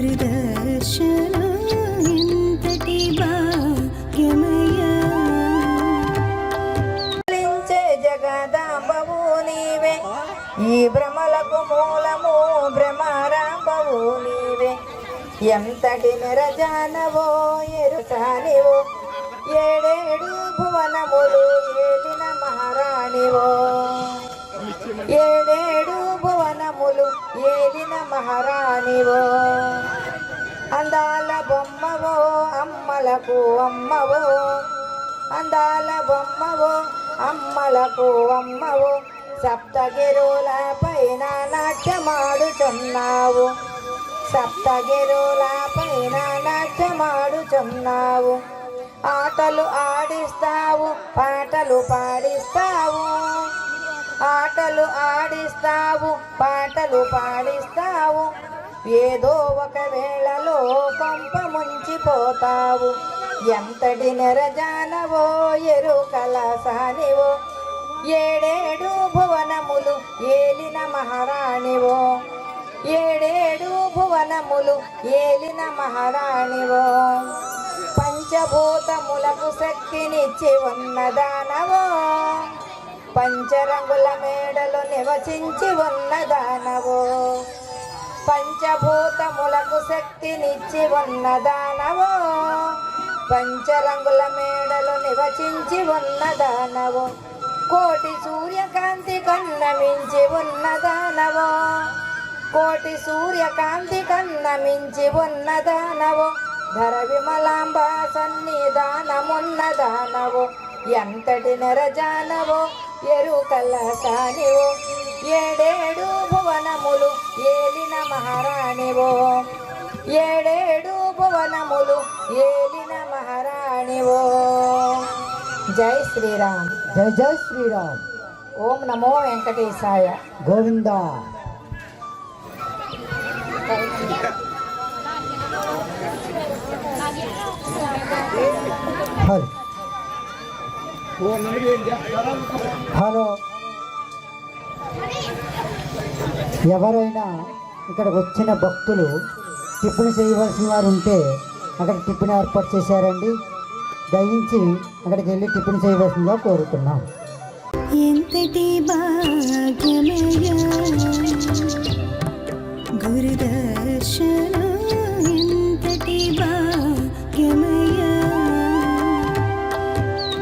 ఎంతటి ఈ భ్రమలకు మూలము భ్రమరాంబవు నీవే. ఎంతటి నిరజానవో ఎరుసానివో ఏడేడు భువనములు ఏలిన మహారాణివో. ఏలిన మహారాణివో అందాల బొమ్మవో అమ్మలకు అమ్మవో అందాల బొమ్మవో అమ్మలకు అమ్మవో సప్తగిరుల పైన నాట్యమాడుచున్నావు. సప్తగిరుల పైన నాట్యమాడుచున్నావు. ఆటలు ఆడిస్తావు పాటలు పాడిస్తావు. ఆటలు ఆడిస్తావు పాటలు పాడిస్తావు. ఏదో ఒక వేళలో కొంప ముంచిపోతావు. ఎంతటి నెరజానవో ఎరుకల సానివో ఏడేడు భువనములు ఏలిన మహారాణివో. ఏడేడు భువనములు ఏలిన మహారాణివో. పంచభూతములకు శక్తినిచ్చి ఉన్నదానవో. పంచరంగుల మేడలు నివసించి ఉన్నదానవో పంచభూతములకు శక్తినిచ్చి ఉన్నదానవో పంచరంగుల మేడలు నివసించి ఉన్నదానవో కోటి సూర్యకాంతి కన్న మించి ఉన్నదానవో కోటి సూర్యకాంతి కన్న మించి ఉన్నదానవో ధర విమలాంబ సన్నిధానమున్నదానవో ఎంతటి నెరజానవో ఎరుకల సానివో ఏడేడు భువనములు ఏలిన మహారాణివో. ఏడేడు భువనములు ఏలిన మహారాణివో. జై శ్రీరామ్. జై జై శ్రీరామ్. ఓం నమో వెంకటేశాయ. గోవింద. హలో. ఎవరైనా ఇక్కడికి వచ్చిన భక్తులు టిఫిన్ చేయవలసిన వారు ఉంటే అక్కడ టిఫిన్ ఏర్పాటు చేశారండి. దయించి అక్కడికి వెళ్ళి టిఫిన్ చేయవలసిందిగా కోరుతున్నాం. ఎంతటి